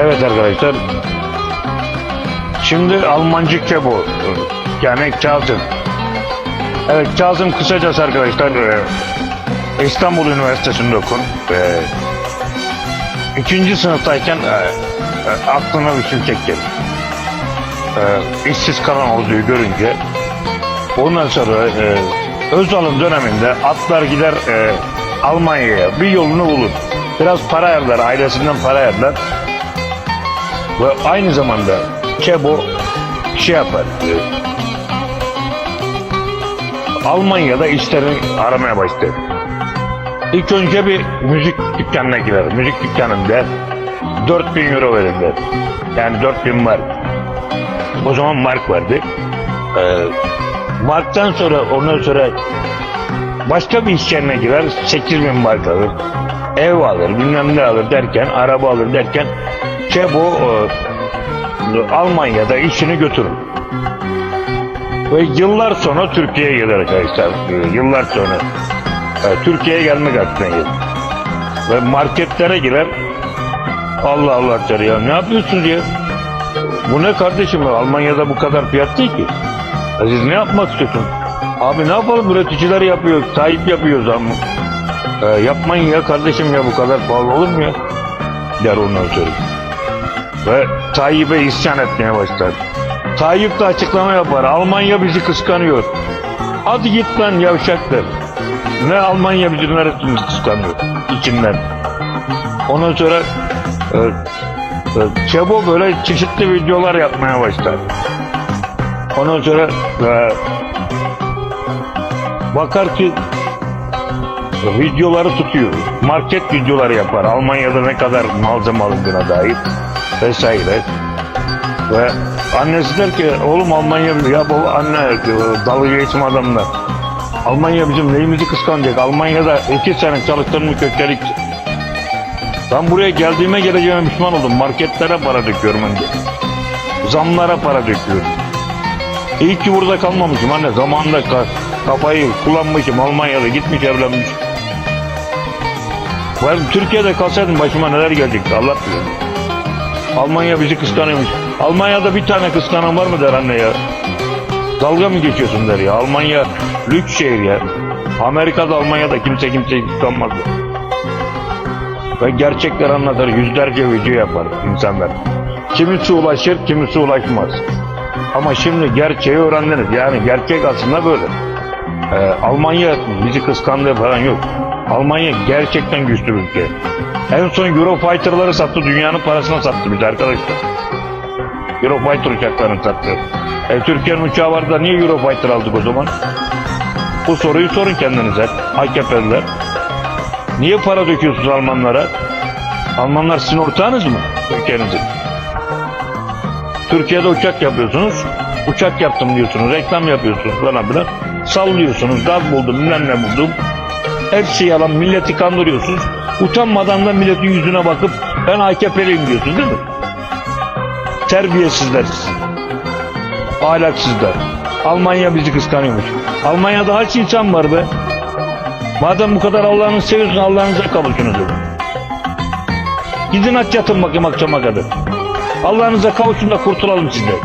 Evet arkadaşlar. Şimdi Almancı kebo. Yani Kazım. Evet Kazım kısacası arkadaşlar e, İstanbul Üniversitesi'nde okun. E, ikinci sınıftayken e, aklına bir geldi. E, işsiz kalan olduğu görünce ondan sonra Özal'ın döneminde atlar gider Almanya'ya bir yolunu bulur. Biraz para ayarlar, ailesinden para ayarlar. Ve aynı zamanda Kebo şey yapar. e, Almanya'da işlerini aramaya başladı. İlk önce bir müzik dükkanına girer. Müzik dükkanında 4000 euro verirler. Yani 4000 mark. O zaman mark vardı. Ee, marktan sonra ondan sonra başka bir iş yerine girer 8000 mark alır. Ev alır bilmem ne alır derken araba alır derken Kebo e, Almanya'da işini götürür. Ve yıllar sonra Türkiye'ye gelir arkadaşlar. Ee, Yıllar sonra. e, Türkiye'ye gelmek aklına gelir. Ve marketlere girer. Allah Allah der ya ne yapıyorsunuz ya? Bu ne kardeşim Almanya'da bu kadar fiyat değil ki. Ya siz ne yapmak istiyorsunuz? Abi ne yapalım üreticiler yapıyor, sahip yapıyoruz ama. E, yapmayın ya kardeşim ya bu kadar pahalı olur mu ya? Der ondan sonra. Ve Tayyip'e isyan etmeye başlar. Tayyip de açıklama yapar. Almanya bizi kıskanıyor. Hadi git lan yavşaktır. Ne Almanya bizi neresini kıskanıyor içinden. Ondan sonra e, e, Çebo böyle çeşitli videolar yapmaya başlar. Ondan sonra e, bakar ki videoları tutuyor. Market videoları yapar. Almanya'da ne kadar malzeme alındığına dair vesaire. Ve annesi der ki oğlum Almanya ya baba anne e, dalga geçim adamlar. Almanya bizim neyimizi kıskanacak? Almanya'da iki sene çalıştığımı kökledik. Ben buraya geldiğime geleceğime pişman oldum. Marketlere para döküyorum önce. Zamlara para döküyorum. İyi ki burada kalmamışım anne. Zamanında ka- kafayı kullanmışım. Almanya'da gitmiş evlenmiş. Ben Türkiye'de kalsaydım başıma neler gelecekti Allah bilir. Almanya bizi kıskanıyormuş. Almanya'da bir tane kıskanan var mı der anne ya. Dalga mı geçiyorsun der ya. Almanya lüks şehir ya. Amerika'da Almanya'da kimse kimseyi kıskanmaz. Ve gerçekler anlatır. Yüzlerce video yapar insanlar. Kimisi ulaşır, kimisi ulaşmaz. Ama şimdi gerçeği öğrendiniz. Yani gerçek aslında böyle. Ee, Almanya bizi kıskandığı falan yok. Almanya gerçekten güçlü bir ülke. En son Eurofighter'ları sattı. Dünyanın parasına sattı bizi arkadaşlar. Eurofighter uçaklarını sattı. E, Türkiye'nin uçağı vardı da niye Eurofighter aldık o zaman? Bu soruyu sorun kendinize. AKP'liler. Niye para döküyorsunuz Almanlara? Almanlar sizin ortağınız mı? Ülkenizin. Türkiye'de uçak yapıyorsunuz. Uçak yaptım diyorsunuz. Reklam yapıyorsunuz falan filan. Sallıyorsunuz. Gaz buldum bilmem ne buldum. Hepsi yalan. Milleti kandırıyorsunuz. Utanmadan da milletin yüzüne bakıp ben AKP'liyim diyorsunuz değil mi? Terbiyesizler. Ahlaksızlar. Almanya bizi kıskanıyormuş. Almanya'da kaç insan var be? Madem bu kadar Allah'ını seviyorsun Allah'ınıza kavuşunuz. Gidin aç yatın bakayım akşama kadar. Allah'ınıza kavuşun da kurtulalım sizden.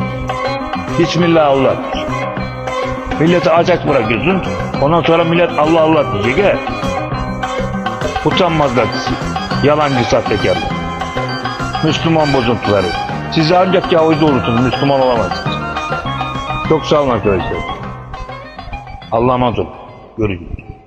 Bismillah Allah. Milleti acak bırakıyorsun. Ondan sonra millet Allah Allah diyecek he. Utanmazlar. Yalancı sahtekarlar. Müslüman bozuntuları. Sizi ancak Yahudi olursunuz. Müslüman olamazsınız. Çok sağ olun arkadaşlar. Allah'a emanet olun. Görüşürüz.